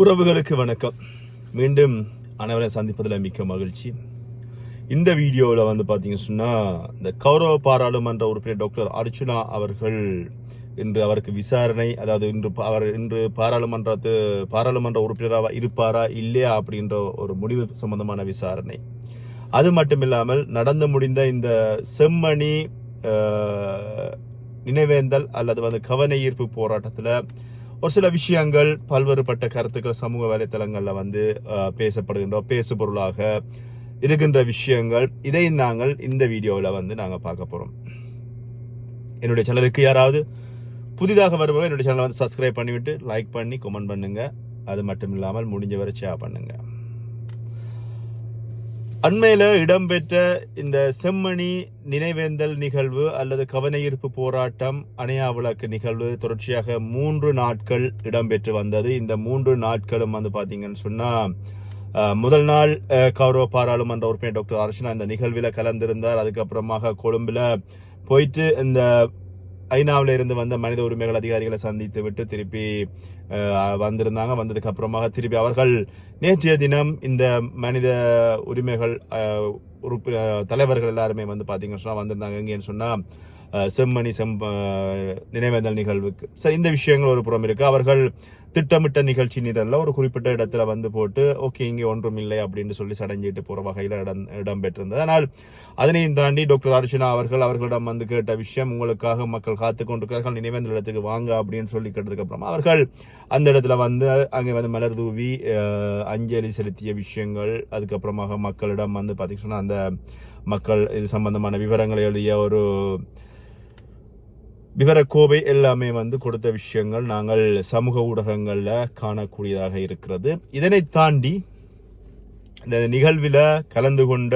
உறவுகளுக்கு வணக்கம். மீண்டும் அனைவரையும் சந்திப்பதில் மிக்க மகிழ்ச்சி. இந்த வீடியோவில் வந்து பார்த்தீங்க சொன்னால் இந்த கௌரவ பாராளுமன்ற உறுப்பினர் டாக்டர் அர்ச்சுனா அவர்கள் இன்று அவருக்கு விசாரணை அதாவது இன்று பா- அவர் இன்று பாராளுமன்றத்து பாராளுமன்ற உறுப்பினராக இருப்பாரா இல்லையா அப்படின்ற ஒரு முடிவு சம்பந்தமான விசாரணை. அது மட்டும் இல்லாமல் நடந்து முடிந்த இந்த செம்மணி நினைவேந்தல் அல்லது வந்து கவன ஈர்ப்பு போராட்டத்தில் ஒரு சில விஷயங்கள் பல்வேறுபட்ட கருத்துக்கள் சமூக வலைத்தளங்களில் வந்து பேசப்படுகின்றோம் பேசப்படுகின்ற பேசு பொருளாக இருக்கின்ற விஷயங்கள் இதை நாங்கள் இந்த வீடியோவில் வந்து நாங்கள் பார்க்க போகிறோம் என்னுடைய சேனலுக்கு யாராவது புதிதாக வருபவர் என்னுடைய சேனலை வந்து சப்ஸ்கிரைப் பண்ணிவிட்டு லைக் பண்ணி கமெண்ட் பண்ணுங்கள் அது மட்டும் இல்லாமல் முடிஞ்ச வரை ஷேர் பண்ணுங்கள் அண்மையில் இடம்பெற்ற இந்த செம்மணி நினைவேந்தல் நிகழ்வு அல்லது கவனஈர்ப்பு போராட்டம் அணையா விளக்கு நிகழ்வு தொடர்ச்சியாக மூன்று நாட்கள் இடம்பெற்று வந்தது. இந்த மூன்று நாட்களும் வந்து பார்த்தீங்கன்னு சொன்னால் முதல் நாள் கௌரவ பாராளுமன்ற உறுப்பினர் டாக்டர் அர்ச்சனா இந்த நிகழ்வில் கலந்திருந்தார். அதுக்கப்புறமாக கொழும்பில் போயிட்டு இந்த ஐநாவில் இருந்து வந்த மனித உரிமைகள் அதிகாரிகளை சந்தித்து விட்டு திருப்பி வந்திருந்தாங்க. வந்ததுக்கு அப்புறமாக திருப்பி அவர்கள் நேற்றைய தினம் இந்த மனித உரிமைகள் அஹ், தலைவர்கள் எல்லாருமே வந்து பார்த்தீங்கன்னு சொன்னால் வந்திருந்தாங்க. எங்கேன்னு சொன்னால் செம்மணி செம் நினைவேந்தல் நிகழ்வுக்கு. சரி இந்த விஷயங்கள் ஒரு புறம் இருக்குது அவர்கள் திட்டமிட்ட நிகழ்ச்சி நிரலில் ஒரு குறிப்பிட்ட இடத்துல வந்து போட்டு ஓகே இங்கே ஒன்றும் இல்லை அப்படின்னு சொல்லி சடைஞ்சிட்டு போகிற வகையில் இடம் இடம்பெற்றிருந்தது ஆனால் அதனையும் தாண்டி டாக்டர் அர்ச்சனா அவர்கள் அவர்களிடம் வந்து கேட்ட விஷயம் உங்களுக்காக மக்கள் காத்து கொண்டிருக்கிறார்கள் நினைவேந்தல் இடத்துக்கு வாங்க அப்படின்னு சொல்லி கேட்டதுக்கப்புறம் அவர்கள் அந்த இடத்துல வந்து அங்கே வந்து மலர் தூவி அஞ்சலி செலுத்திய விஷயங்கள் அதுக்கப்புறமாக மக்களிடம் வந்து பார்த்தீங்கன்னா அந்த மக்கள் இது சம்பந்தமான விவரங்களை எழுதிய ஒரு விவரக்கோவை எல்லாமே வந்து கொடுத்த விஷயங்கள் நாங்கள் சமூக ஊடகங்களில் காணக்கூடியதாக இருக்கிறது. இதனை தாண்டி இந்த நிகழ்வில் கலந்து கொண்ட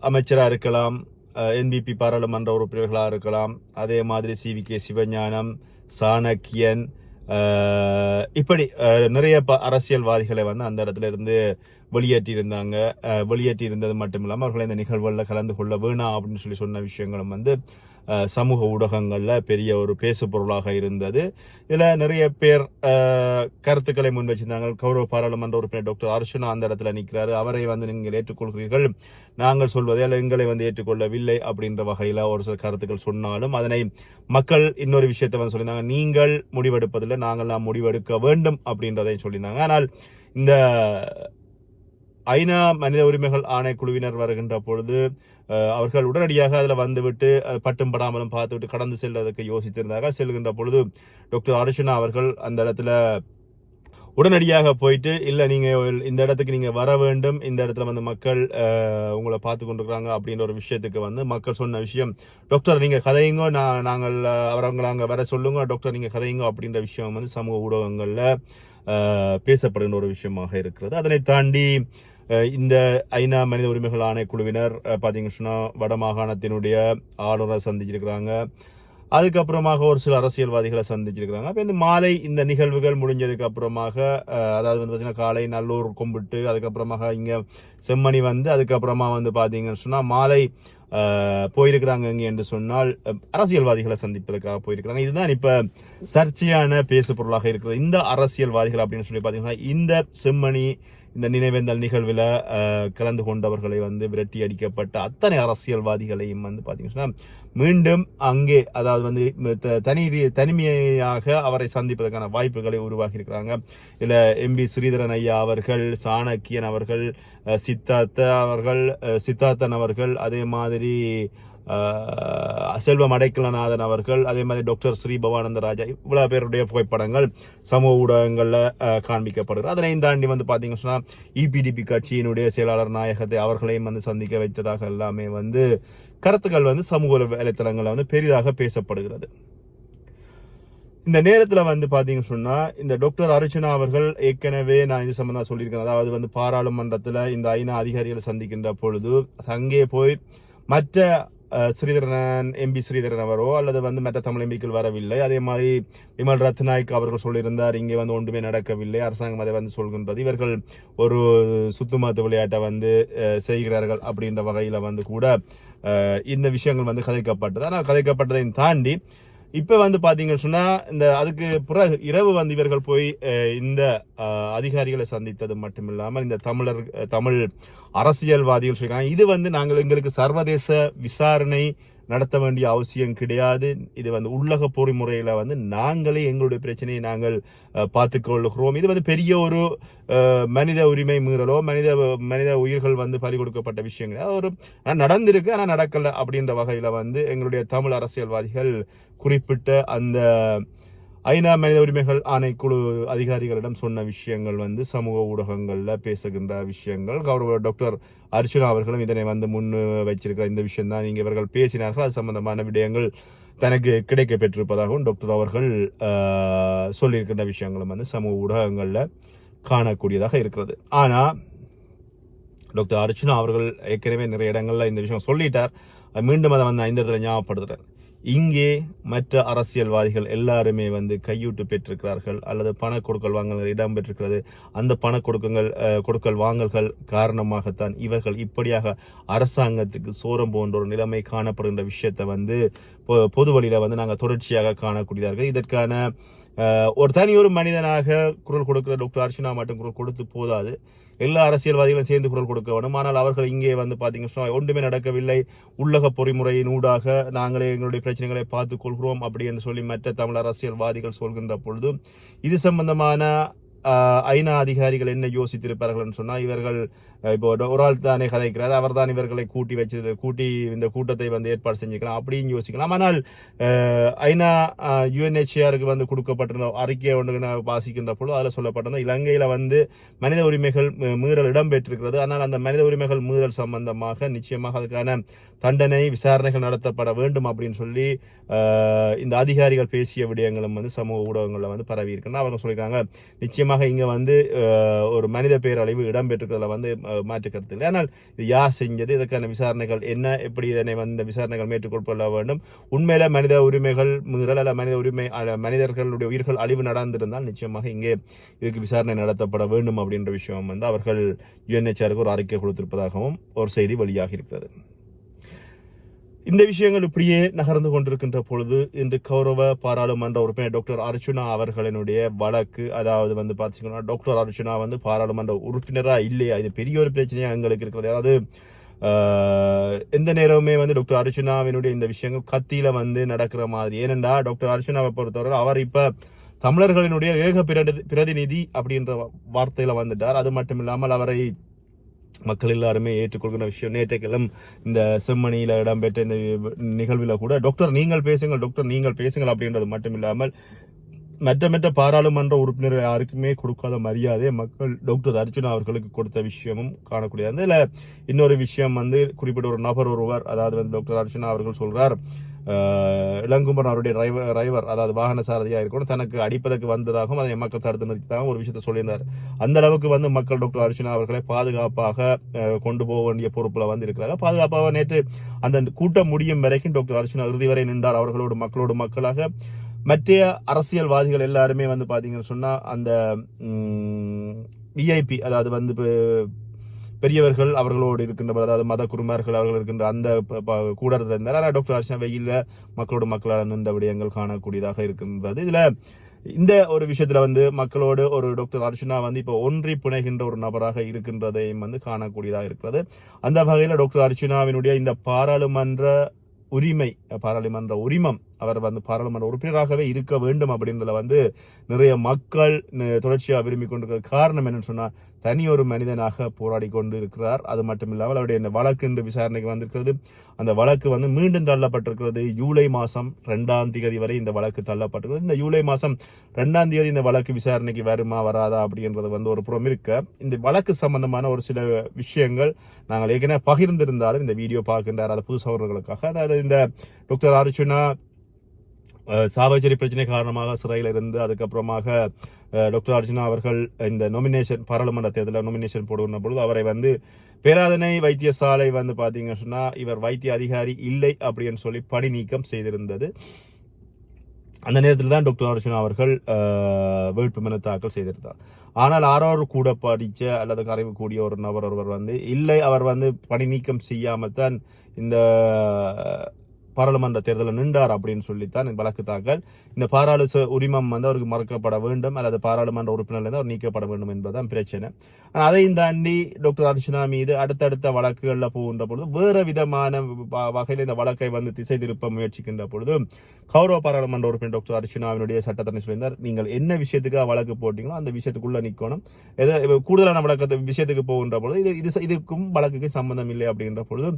அமைச்சராக இருக்கலாம் என்பிபி பாராளுமன்ற உறுப்பினர்களாக இருக்கலாம் அதே மாதிரி C V K Sivagnanam Shanakiyan இப்படி நிறைய ப- அரசியல்வாதிகளை வந்து அந்த இடத்துல இருந்து வெளியேற்றியிருந்தாங்க. வெளியேற்றி இருந்தது மட்டும் இல்லாமல் அவர்களை இந்த நிகழ்வுகளில் கலந்து கொள்ள வேணாம் அப்படின்னு சொல்லி சொன்ன விஷயங்களும் வந்து சமூக ஊடகங்களில் பெரிய ஒரு பேசு பொருளாக இருந்தது. இதில் நிறைய பேர் கருத்துக்களை முன் வச்சிருந்தாங்க. கௌரவ பாராளுமன்ற உறுப்பினர் டாக்டர் அர்ஷனா அந்த இடத்துல நிற்கிறாரு அவரை வந்து நீங்கள் ஏற்றுக்கொள்கிறீர்கள். நாங்கள் சொல்வதை அல்ல எங்களை வந்து ஏற்றுக்கொள்ளவில்லை அப்படின்ற வகையில் ஒரு சில கருத்துக்கள் சொன்னாலும் அதனை மக்கள் இன்னொரு விஷயத்தை வந்து சொல்லியிருந்தாங்க. நீங்கள் முடிவெடுப்பதில்லை நாங்கள் நாம் முடிவெடுக்க வேண்டும் அப்படின்றதையும் சொல்லியிருந்தாங்க. ஆனால் இந்த ஐநா மனித உரிமைகள் ஆணைக்குழுவினர் வருகின்ற பொழுது அவர்கள் உடனடியாக அதில் வந்துவிட்டு பட்டும் படாமலும் பார்த்துவிட்டு கடந்து செல்வதற்கு யோசித்திருந்தார்கள். செல்கின்ற பொழுது டாக்டர் அர்ச்சனா அவர்கள் அந்த இடத்துல உடனடியாக போயிட்டு இல்லை நீங்கள் இந்த இடத்துக்கு நீங்கள் வர வேண்டும். இந்த இடத்துல வந்து மக்கள் உங்களை பார்த்து கொண்டிருக்கிறாங்க. அப்படின்ற ஒரு விஷயத்துக்கு வந்து மக்கள் சொன்ன விஷயம் டாக்டர் நீங்கள் கதையுங்க நான் நாங்கள் அவரவங்களை அங்கே வர சொல்லுங்க. டாக்டர் நீங்கள் கதையுங்க அப்படின்ற விஷயம் வந்து சமூக ஊடகங்களில் பேசப்படுகின்ற ஒரு விஷயமாக இருக்கிறது. அதனை தாண்டி இந்த ஐநா மனித உரிமைகள் ஆணைக்குழுவினர் அஹ், பார்த்தீங்கன்னு சொன்னால் வட மாகாணத்தினுடைய ஆளுநரை சந்திச்சிருக்கிறாங்க. அதுக்கப்புறமாக ஒரு சில அரசியல்வாதிகளை சந்திச்சிருக்கிறாங்க. அப்போ இந்த மாலை இந்த நிகழ்வுகள் முடிஞ்சதுக்கு அப்புறமாக அதாவது வந்து பார்த்தீங்கன்னா காலை நல்லூர் கும்பிட்டு அதுக்கப்புறமாக இங்கே செம்மணி வந்து அதுக்கப்புறமா வந்து பார்த்தீங்கன்னு சொன்னால் மாலை போயிருக்கிறாங்க இங்கே என்று சொன்னால் அரசியல்வாதிகளை சந்திப்பதற்காக போயிருக்கிறாங்க. இதுதான் இப்போ சர்ச்சையான பேசு பொருளாக இருக்கிறது. இந்த அரசியல்வாதிகள் அப்படின்னு சொல்லி பார்த்தீங்கன்னா இந்த செம்மணி இந்த நினைவேந்தல் நிகழ்வில் கலந்து கொண்டவர்களை வந்து விரட்டி அடிக்கப்பட்ட அத்தனை அரசியல்வாதிகளையும் வந்து பார்த்தீங்கன்னா மீண்டும் அங்கே அதாவது வந்து த- தனி ரீ- தனிமையாக அவரை சந்திப்பதற்கான வாய்ப்புகளை உருவாக்கியிருக்கிறாங்க. இதில் எம்பி ஸ்ரீதரன் ஐயா அவர்கள் சாணக்கியன் அவர்கள் சித்தார்த்த அவர்கள் சித்தார்த்தன் அவர்கள் அதே மாதிரி செல்வம் அடைக்கலநாதன் அவர்கள் அதே மாதிரி டாக்டர் ஸ்ரீ பவானந்த ராஜா இவ்வளோ பேருடைய புகைப்படங்கள் சமூக ஊடகங்களில் காண்பிக்கப்படுகிறது. அதனையும் தாண்டி வந்து பார்த்தீங்கன்னா சொன்னால் இபிடிபி கட்சியினுடைய செயலாளர் நாயகத்தை அவர்களையும் வந்து சந்திக்க வைத்ததாக எல்லாமே வந்து கருத்துக்கள் வந்து சமூக வலைத்தளங்களில் வந்து பெரிதாக பேசப்படுகிறது. இந்த நேரத்தில் வந்து பார்த்தீங்க சொன்னால் இந்த டாக்டர் அர்ச்சனா அவர்கள் ஏற்கனவே நான் இது சம்மந்தம் சொல்லியிருக்கேன். அதாவது வந்து பாராளுமன்றத்தில் இந்த ஐநா அதிகாரிகளை சந்திக்கின்ற பொழுது அங்கே போய் மற்ற ஸ்ரீதரன் எம்பி ஸ்ரீதரன் அவரோ அல்லது வந்து மற்ற தமிழ் எம்பிக்கள் வரவில்லை. அதே மாதிரி விமல் ரத்நாயக் அவர்கள் சொல்லியிருந்தார் இங்கே வந்து ஒன்றுமே நடக்கவில்லை. அரசாங்கம் அதை வந்து சொல்கின்றது. இவர்கள் ஒரு சுத்துமாத்து விளையாட்டை வந்து செய்கிறார்கள் அப்படின்ற வகையில் வந்து கூட இந்த விஷயங்கள் வந்து கதைக்கப்பட்டது. ஆனால் கதைக்கப்பட்டதையும் தாண்டி இப்போ வந்து பார்த்தீங்கன்னு சொன்னா இந்த அதுக்கு பிறகு இரவு வந்து இவர்கள் போய் இந்த அதிகாரிகளை சந்தித்தது மட்டுமில்லாமல் இந்த தமிழர் தமிழ் அரசியல்வாதிகள் சொல்லியிருக்காங்க. இது வந்து நாங்கள் எங்களுக்கு சர்வதேச விசாரணை நடத்த வேண்டிய அவசியம் கிடையாது. இது வந்து உள்ளக பொறிமுறையில் வந்து நாங்களே எங்களுடைய பிரச்சனையை நாங்கள் பார்த்துக்கொள்கிறோம். இது வந்து பெரிய ஒரு மனித உரிமை மீறலோ மனித மனித உயிர்கள் வந்து பறி கொடுக்கப்பட்ட விஷயங்கள். ஒரு நடந்திருக்கு ஆனால் நடக்கலை அப்படின்ற வகையில் வந்து எங்களுடைய தமிழ் அரசியல்வாதிகள் குறிப்பிட்ட அந்த ஐநா மனித உரிமைகள் ஆணைக்குழு அதிகாரிகளிடம் சொன்ன விஷயங்கள் வந்து சமூக ஊடகங்களில் பேசுகின்ற விஷயங்கள். கௌரவ டாக்டர் அர்ச்சுனா அவர்களும் இதனை வந்து முன் வச்சிருக்கிற இந்த விஷயம்தான். நீங்கள் இவர்கள் பேசினார்கள். அது சம்பந்தமான விடயங்கள் தனக்கு கிடைக்க பெற்றிருப்பதாகவும் டாக்டர் அவர்கள் சொல்லியிருக்கின்ற விஷயங்களும் வந்து சமூக ஊடகங்களில் காணக்கூடியதாக இருக்கிறது. ஆனால் டாக்டர் அர்ச்சுனா அவர்கள் ஏற்கனவே நிறைய இடங்களில் இந்த விஷயம் சொல்லிட்டார். மீண்டும் அதை வந்து ஐந்து இடத்துல ஞாபகப்படுத்துறார் இங்கே மற்ற அரசியல்வாதிகள் எல்லாருமே வந்து கையூட்டு பெற்றிருக்கிறார்கள் அல்லது பண கொடுக்கல் வாங்கல்கள் இடம்பெற்றிருக்கிறது அந்த பண கொடுக்கங்கள் கொடுக்கல் வாங்கல்கள் காரணமாகத்தான் இவர்கள் இப்படியாக அரசாங்கத்துக்கு சோரம் போன்ற ஒரு நிலைமை காணப்படுகின்ற விஷயத்தை வந்து பொ- பொது வழியில் வந்து நாங்கள் தொடர்ச்சியாக காணக்கூடியதார்கள். இதற்கான ஒரு தனி ஒரு மனிதனாக குரல் கொடுக்கிற டாக்டர் அர்ச்சனா மட்டும் குரல் கொடுத்து போதாது. எல்லா அரசியல்வாதிகளும் சேர்ந்து குரல் கொடுக்க வேண்டும் ஆனால் அவர்கள் இங்கே வந்து பார்த்தீங்கன்னா ஒன்றுமே நடக்கவில்லை. உள்ளக பொறிமுறையின் ஊடாக நாங்களே எங்களுடைய பிரச்சனைகளை பார்த்துக் கொள்கிறோம் அப்படி என்று சொல்லி மற்ற தமிழ் அரசியல்வாதிகள் சொல்கின்ற பொழுது இது சம்பந்தமான ஐநா அதிகாரிகள் என்ன யோசித்திருப்பார்கள் சொன்னால் இவர்கள் இப்போ ஒரு- ஆள் தானே கதைக்கிறார் அவர் தான் இவர்களை கூட்டி வச்சது கூட்டி இந்த கூட்டத்தை வந்து ஏற்பாடு செஞ்சுக்கலாம் அப்படின்னு யோசிக்கலாம். ஆனால் ஐநா யுஎன்ஹெச்ஆருக்கு வந்து கொடுக்கப்பட்டிருந்த அறிக்கையை ஒன்று வாசிக்கின்ற பொழுது அதில் சொல்லப்பட்டிருந்த இலங்கையில் வந்து மனித உரிமைகள் மீறல் இடம்பெற்றிருக்கிறது. ஆனால் அந்த மனித உரிமைகள் மீறல் சம்பந்தமாக நிச்சயமாக அதுக்கான தண்டனை விசாரணைகள் நடத்தப்பட வேண்டும் அப்படின்னு சொல்லி இந்த அதிகாரிகள் பேசிய விடயங்களும் வந்து சமூக ஊடகங்களில் வந்து பரவி இருக்குன்னா அவங்க சொல்லியிருக்காங்க. நிச்சயமாக இங்கே வந்து ஒரு மனித பேரழிவு இடம்பெற்றிருக்கிறதுல வந்து அஹ், இல்லை. ஆனால் இது யார் செஞ்சது? இதற்கான விசாரணைகள் என்ன? எப்படி இதனை வந்து விசாரணைகள் மேற்றுக்கொள்ள வேண்டும்? உண்மையில மனித உரிமைகள் மீறல் அல்ல மனித உரிமை அல்ல மனிதர்களுடைய உயிர்கள் அழிவு நடந்திருந்தால் நிச்சயமாக இங்கே இதுக்கு விசாரணை நடத்தப்பட வேண்டும் அப்படின்ற விஷயம் வந்து அவர்கள் யுஎன்ஹெச்ஆருக்கு ஒரு அறிக்கை கொடுத்திருப்பதாகவும் ஒரு செய்தி வெளியாகி இருக்கிறது. இந்த விஷயங்கள் இப்படியே நகர்ந்து கொண்டிருக்கின்ற பொழுது இன்று கௌரவ பாராளுமன்ற உறுப்பினர் டாக்டர் அர்ச்சுனா அவர்களினுடைய வழக்கு அதாவது வந்து பார்த்தீங்கன்னா டாக்டர் அர்ச்சுனா வந்து பாராளுமன்ற உறுப்பினரா இல்லையா? இது பெரிய ஒரு பிரச்சனையாக எங்களுக்கு இருக்கிறது. அதாவது எந்த நேரமுமே வந்து டாக்டர் அர்ச்சுனாவினுடைய இந்த விஷயங்கள் கத்தியில வந்து நடக்கிற மாதிரி. ஏனென்றா டாக்டர் அர்ச்சுனாவை பொறுத்தவரை அவர் இப்ப தமிழர்களினுடைய ஏக பிரதி- பிரதிநிதி அப்படின்ற வார்த்தையில வந்துட்டார். அது மட்டும் இல்லாமல் அவரை மக்கள் எல்லாருமே ஏற்றுக்கொள்கிற விஷயம். நேற்றைக்கெல்லாம் இந்த செம்மணியில் இடம்பெற்ற இந்த நிகழ்வில் கூட டாக்டர் நீங்கள் பேசுங்கள் டாக்டர் நீங்கள் பேசுங்கள் அப்படின்றது மட்டும் இல்லாமல் மற்ற மற்ற பாராளுமன்ற உறுப்பினர்கள் யாருக்குமே கொடுக்காத மரியாதை மக்கள் டாக்டர் அர்ஜுனா அவர்களுக்கு கொடுத்த விஷயமும் காணக்கூடியது அதில் இன்னொரு விஷயம் வந்து குறிப்பிட்ட ஒரு நபர் ஒருவர் அதாவது வந்து டாக்டர் அர்ஜுனா அவர்கள் சொல்கிறார் இளங்குமரன் அவருடைய டிரைவர் டிரைவர் அதாவது வாகன சாரதியாக இருக்கணும் தனக்கு அடிப்பதற்கு வந்ததாகவும் அதை மக்கள் தடுத்து நிறுத்ததாகவும் ஒரு விஷயத்தை சொல்லியிருந்தார். அந்த அளவுக்கு வந்து மக்கள் டாக்டர் அர்ச்சனா அவர்களை பாதுகாப்பாக கொண்டு போக வேண்டிய பொறுப்பில் வந்து இருக்கிறாங்க பாதுகாப்பாக நேற்று அந்த கூட்டம் முடியும் வரைக்கும் டாக்டர் அர்ச்சனா இறுதி வரை நின்றார். அவர்களோடு மக்களோடு மக்களாக மற்ற அரசியல்வாதிகள் எல்லாருமே வந்து பார்த்தீங்கன்னு சொன்னால் அந்த விஐபி அதாவது வந்து பெரியவர்கள் அவர்களோடு இருக்கின்ற அதாவது மத குருமார்கள் அவர்கள் இருக்கின்ற அந்த கூடத்தில் இருந்தார் ஆனால் டாக்டர் அர்ச்சனா வெயிலில் மக்களோடு மக்களால் நின்ற விடயங்கள் காணக்கூடியதாக இருக்கின்றது. இதில் இந்த ஒரு விஷயத்தில் வந்து மக்களோடு ஒரு டாக்டர் அர்ச்சனா வந்து இப்போ ஒன்றி புனைகின்ற ஒரு நபராக இருக்கின்றதையும் வந்து காணக்கூடியதாக இருக்கிறது. அந்த வகையில் டாக்டர் அர்ச்சனாவினுடைய இந்த பாராளுமன்ற உரிமை பாராளுமன்ற உரிமம் அவர் வந்து பாராளுமன்ற உறுப்பினராகவே இருக்க வேண்டும் அப்படின்றத வந்து நிறைய மக்கள் தொடர்ச்சியாக விரும்பி கொண்டிருக்கிற காரணம் என்னன்னு சொன்னால் தனி ஒரு மனிதனாக போராடி கொண்டு இருக்கிறார் அது மட்டும் இல்லாமல் அவருடைய இந்த வழக்கு என்று விசாரணைக்கு வந்திருக்கிறது. அந்த வழக்கு வந்து மீண்டும் தள்ளப்பட்டிருக்கிறது. ஜூலை மாதம் ரெண்டாம் தேதி வரை இந்த வழக்கு தள்ளப்பட்டிருக்கிறது. இந்த ஜூலை மாதம் ரெண்டாம் தேதி இந்த வழக்கு விசாரணைக்கு வருமா வராதா அப்படின்றது வந்து ஒரு புறம் இருக்க இந்த வழக்கு சம்பந்தமான ஒரு சில விஷயங்கள் நாங்கள் ஏற்கனவே பகிர்ந்திருந்தாலும் இந்த வீடியோ பார்க்கின்றார். அது புதுசவர்களுக்காக அதாவது இந்த டாக்டர் அர்ச்சுனா சாவச்சேரி பிரச்சனை காரணமாக சிறையில் இருந்து அதுக்கப்புறமாக டாக்டர் அர்ஜுனா அவர்கள் இந்த நொமினேஷன் பாராளுமன்ற தேர்தலில் நொமினேஷன் போடுகின்ற பொழுது அவரை வந்து பேராதனை வைத்தியசாலை வந்து பார்த்தீங்கன்னு சொன்னால் இவர் வைத்திய அதிகாரி இல்லை அப்படின்னு சொல்லி பணி நீக்கம் செய்திருந்தது. அந்த நேரத்தில் தான் டாக்டர் அர்ஜுனா அவர்கள் வேட்புமனு தாக்கல் செய்திருந்தார். ஆனால் ஆறாறு கூட படித்த அல்லது கரைவு கூடிய ஒரு நபர் ஒருவர் வந்து இல்லை அவர் வந்து பணி நீக்கம் செய்யாமல் தான் இந்த பாராளுமன்ற தேர்தலில் நின்றார் அப்படின்னு சொல்லித்தான் வழக்கு தாக்கல். இந்த பாராளுமன்ற உரிமம் வந்து அவருக்கு மறக்கப்பட வேண்டும் அல்லது பாராளுமன்ற உறுப்பினர்லேருந்து அவர் நீக்கப்பட வேண்டும் என்பதுதான் பிரச்சனை. ஆனால் அதையும் தாண்டி டாக்டர் அர்ச்சனா மீது அடுத்தடுத்த வழக்குகளில் போகின்ற பொழுது வேறு விதமான வ- வகையில் இந்த வழக்கை வந்து திசை திருப்ப முயற்சிக்கின்ற பொழுது கௌரவ பாராளுமன்ற உறுப்பினர் டாக்டர் அர்ச்சனாவினுடைய சட்டத்தரணி சொல்லியிருந்தார் நீங்கள் என்ன விஷயத்துக்காக வழக்கு போட்டீங்களோ அந்த விஷயத்துக்குள்ளே நிற்கணும். எதை கூடுதலான வழக்கத்தை விஷயத்துக்கு போகின்ற பொழுது இது இது இதுக்கும் வழக்குக்கு சம்பந்தம் இல்லை அப்படின்ற பொழுது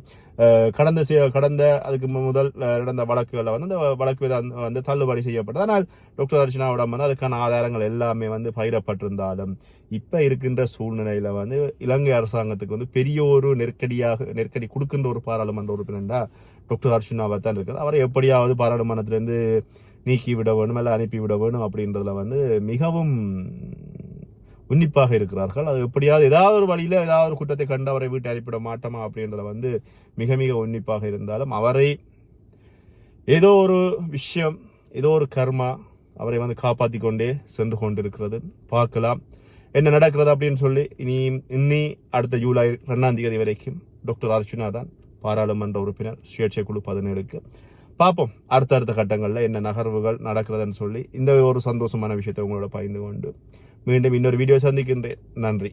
கடந்த கடந்த அதுக்கு மு- முதல் நடந்த வழக்குகளில் வந்து அந்த வழக்கு வந்து- வந்து தள்ளுபடி செய்யப்பட்டது. ஆனால் டாக்டர் அர்ச்சனாவிடம் வந்து அதுக்கான ஆதாரங்கள் எல்லாமே வந்து பகிரப்பட்டிருந்தாலும் இப்போ இருக்கின்ற சூழ்நிலையில் வந்து இலங்கை அரசாங்கத்துக்கு வந்து பெரிய ஒரு நெருக்கடியாக நெருக்கடி கொடுக்கின்ற ஒரு பாராளுமன்ற உறுப்பினர்டா டாக்டர் அர்ச்சனாவை தான் இருக்குது அவரை எப்படியாவது பாராளுமன்றத்திலேருந்து நீக்கி விட வேணும் இல்லை அனுப்பி விட வேணும் அப்படின்றதுல வந்து மிகவும் உன்னிப்பாக இருக்கிறார்கள். அது எப்படியாவது ஏதாவது ஒரு வழியில் ஏதாவது ஒரு குற்றத்தை கண்டு அவரை வீட்டை அனுப்பிவிட மாட்டோமா அப்படின்றத வந்து மிக மிக உன்னிப்பாக இருந்தாலும் அவரை ஏதோ ஒரு விஷயம் ஏதோ ஒரு கர்மா அவரை வந்து காப்பாத்தி கொண்டே சென்று கொண்டிருக்கிறது. பார்க்கலாம். என்ன நடக்கிறது அப்படின்னு சொல்லி இனி இன்னி அடுத்த ஜூலை ரெண்டாம் தேதி வரைக்கும் டாக்டர் அர்ச்சுனா தான் பாராளுமன்ற உறுப்பினர் சுயேட்சை குழு பதினேழுக்கு. பார்ப்போம். அடுத்தடுத்த கட்டங்களில் என்ன நகர்வுகள் நடக்கிறதுன்னு சொல்லி இந்த ஒரு சந்தோஷமான விஷயத்தை உங்களோட பகிர்ந்து கொண்டு மீண்டும் இன்னொரு வீடியோ சந்திக்கின்றேன். நன்றி.